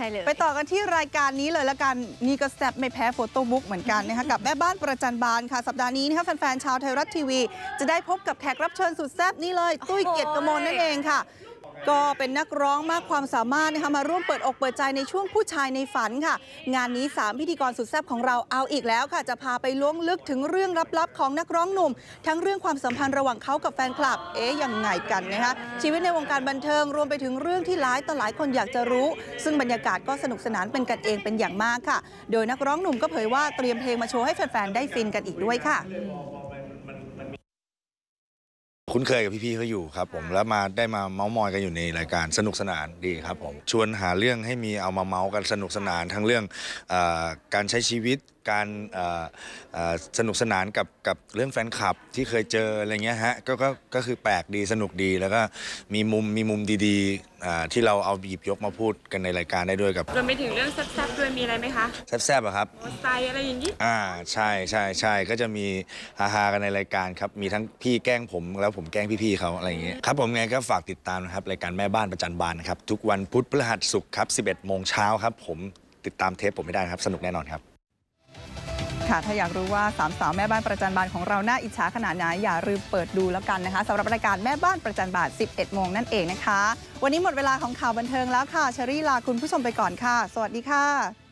ช่เลย ไปต่อกันที่รายการนี้เลยละกัน นี่ก็แซ่บไม่แพ้โฟโต้บุ๊กเหมือนกันนะคะกับแม่บ้านประจันบานค่ะ สัปดาห์นี้นะคะแฟนๆชาวไทยรัฐทีวี จะได้พบกับแขกรับเชิญสุดแซ่บนี่เลย ตุ้ยเกียรติกมลนั่นเองค่ะ ก็เป็นนักร้องมากความสามารถนะคะมาร่วมเปิดอกเปิดใจในช่วงผู้ชายในฝันค่ะ งานนี้ 3 พิธีกรสุดแซ่บของเราเอาอีกแล้วค่ะ จะพาไปล้วงลึกถึงเรื่องลับๆ ของนักร้องหนุ่ม ทั้งเรื่องความสัมพันธ์ระหว่างเขากับแฟนคลับ เอ๊ยยังไงกันนะคะชีวิตในวงการบันเทิงรวมไปถึงเรื่องที่หลายต่อหลายคนอยากจะรู้ ซึ่งบรรยากาศก็สนุกสนานเป็นกันเองเป็นอย่างมากค่ะ โดยนักร้องหนุ่มก็เผยว่าเตรียมเพลงมาโชว์ให้แฟนๆได้ฟินกันอีกด้วยค่ะ คุ้นเคยกับพี่ๆเขาอยู่ครับผมแล้วมาได้มาเมาส์มอยกันอยู่ในรายการสนุกสนานดีครับผมชวนหาเรื่องให้มีเอามาเมาส์กันสนุกสนานทั้งเรื่องเออการใช้ชีวิตการเอ่อเอ่อสนุกสนานกับกับเรื่องแฟนคลับที่เคยเจออะไรเงี้ยฮะก็ก็ก็คือแปลกดีสนุกดีแล้วก็มีมุมมีมุมดีๆอ่าที่เราเอาหยิบยกมาพูดกันในรายการได้ด้วยกับรวมไปถึงเรื่องแซ่บๆด้วยมีอะไรไหมคะแซ่บๆอะครับโมไซค์อะไรอย่างนี้อ่าใช่ใช่ใช่ก็จะมีฮาๆกันในรายการครับมีทั้งพี่แกล้งผมแล้วผมแกล้งพี่ๆเขาอะไรอย่างเงี้ยครับผมไงก็ฝากติดตามนะครับรายการแม่บ้านประจันบานนะครับทุกวันพุธพฤหัสศุกร์ครับ 11โมงเช้าครับผมติดตามเทปผมไม่ได้นะครับ สนุกแน่นอนครับ ค่ะ ถ้าอยากรู้ว่าสามสาวแม่บ้านประจันบานของเราหน้าอิจฉาขนาดไหนอย่าลืมเปิดดูแล้วกันนะคะสำหรับรายการแม่บ้านประจันบาน 11 โมงนั่นเองนะคะ วันนี้หมดเวลาของข่าวบันเทิงแล้วค่ะเชอรี่ลาคุณผู้ชมไปก่อนค่ะ สวัสดีค่ะ